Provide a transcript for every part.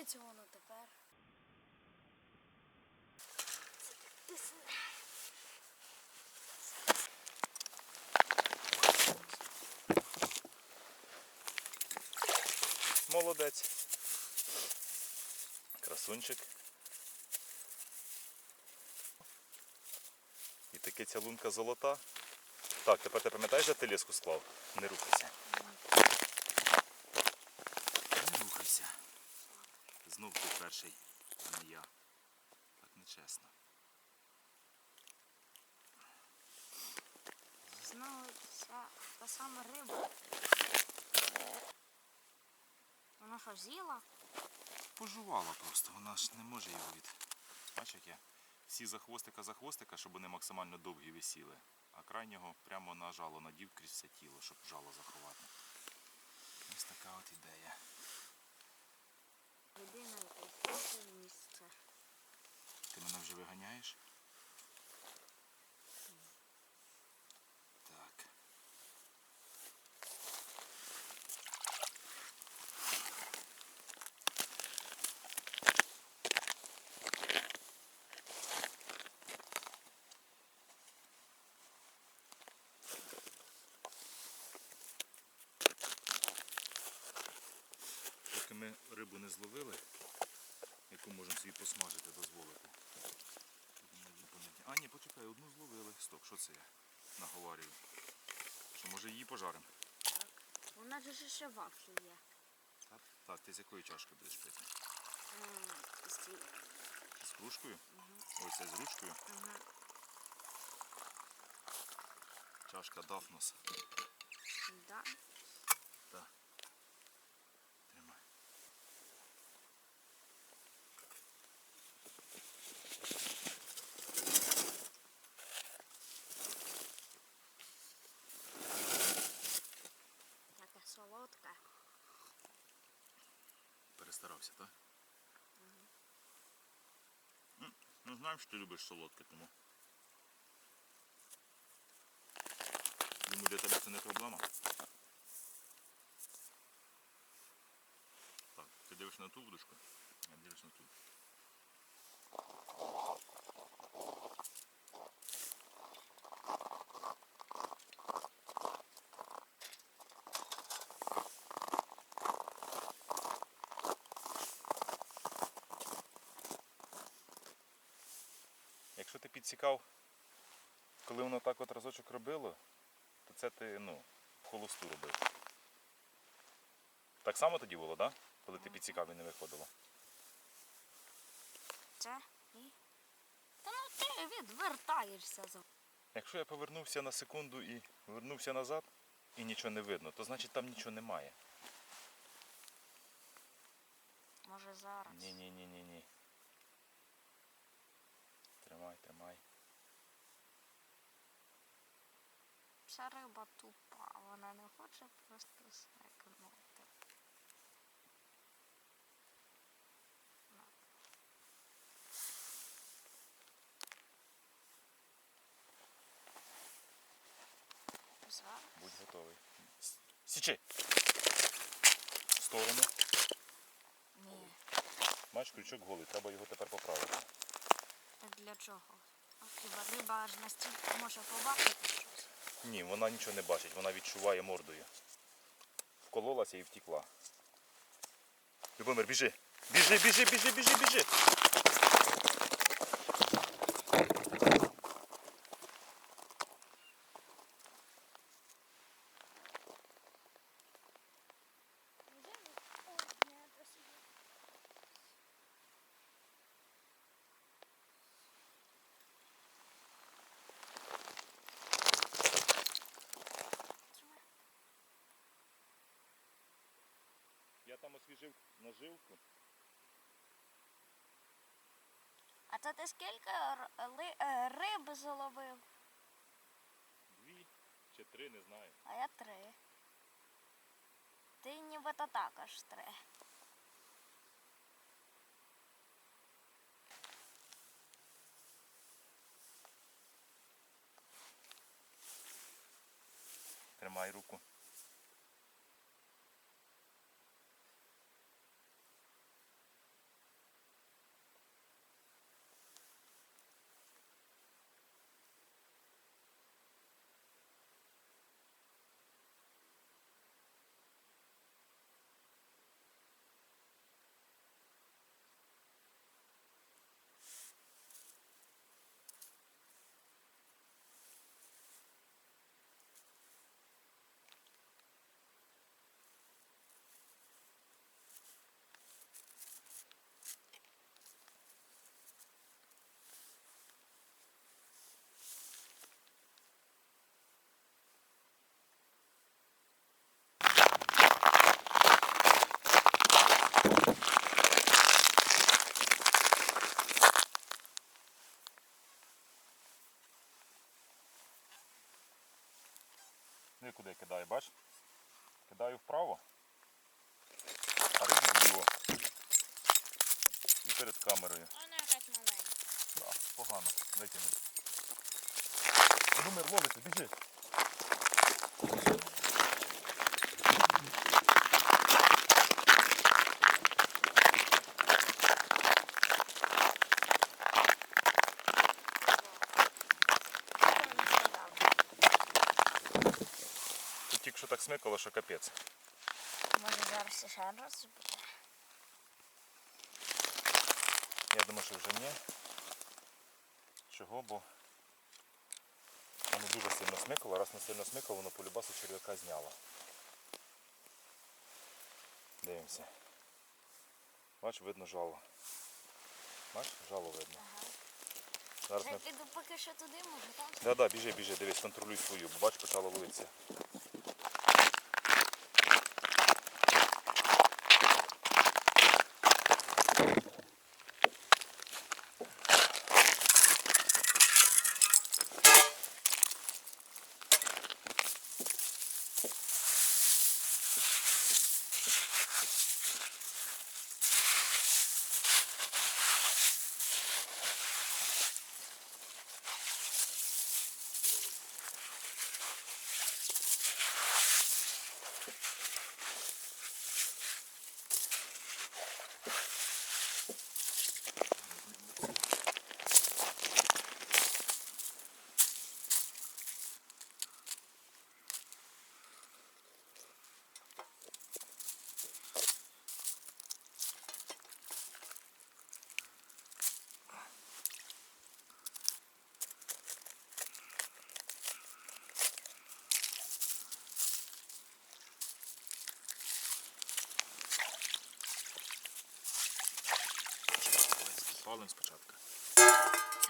світиться воно тепер. Це так тисне. Молодець. Красунчик. І таки ця лунка золота. Так, тепер ти пам'ятаєш, де ти ліску склав? Не рухайся. Не рухайся. Знов ти перший, а не я. Так нечесно. Знову ця та сама риба. Вона що, з'їла? Пожувала просто, вона ж не може його від. Бач, як я. Всі за хвостика за хвостика, щоб вони максимально довгі висіли. А крайнього прямо на жало надів крізь все тіло, щоб жало заховати. Ось така от ідея. Єдине якесь місце. Ти мене вже виганяєш? Так. Поки ми рибу не зловили, яку можемо собі посмажити, дозволити. А, ні, почекай, одну зловили. Стоп, що це я наговарюю? Що може її пожаримо? Так. Вона ж ще вафлі є. Так, так, ти з якої чашки будеш пити? Ем, з цією. З кружкою? Ось це з ручкою. Ага. Чашка Дафнос. Да. Так. Тримай. Таке солодке. Перестарався, так? М, Ну, знаємо, що ти любиш солодке, тому. Думаю, для тебе це не проблема. Так, ти дивишся на ту вудочку, а дивишся на ту. Підсікав, коли воно так от разочок робило, то це ти ну, в холосту робив. Так само тоді було, так? Да? Коли ти підсікав і не виходило. Це і. Та ну ти відвертаєшся. Якщо я повернувся на секунду і вернувся назад, і нічого не видно, то значить там нічого немає. Може зараз. Ні, ні, ні, ні, ні. Тримай, тримай. Ця риба тупа, вона не хоче просто смикнути. Зараз. Будь готовий. Січи! В сторону. Ні. Маєш крючок голий, треба його тепер поправити. Для чого? Хіба риба аж настільки може побачити? Ні, вона нічого не бачить, вона відчуває мордою. Вкололася і втікла. Любомир, біжи! Біжи, біжи, біжи, біжи, біжи! Там освіжив наживку. А це ти скільки е, риб заловив? Дві чи три, не знаю. А я три. Ти нібито також три. Диви, куди я кидаю, бач? Кидаю вправо, а риба вліво. І перед камерою. Вона якась маленька. Да, погано, витягни. Номер ловиться, біжи. Тут тільки що так смикало, що капець. Може зараз ще раз буде. Я думаю, що вже ні. Чого, бо воно дуже сильно смикало, раз не сильно смикало, воно по любасу черв'яка зняло. Дивимося. Бач, видно жало. Бач, жало видно. Зараз Я ми... піду поки що туди, може там. Да, да, біжи, біжи, дивись, контролюй свою, бо бач, почало ловитися.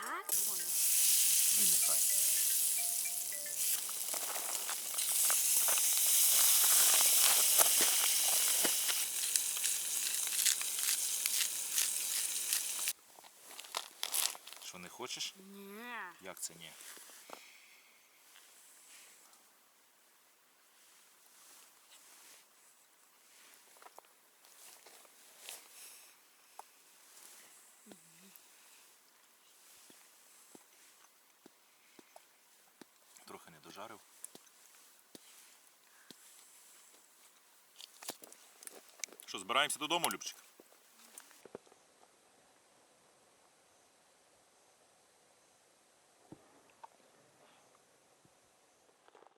Так, воно. Ну і нехай. Що не хочеш? Ні. Як це ні? Дожарив. Що, збираємося додому, Любчик?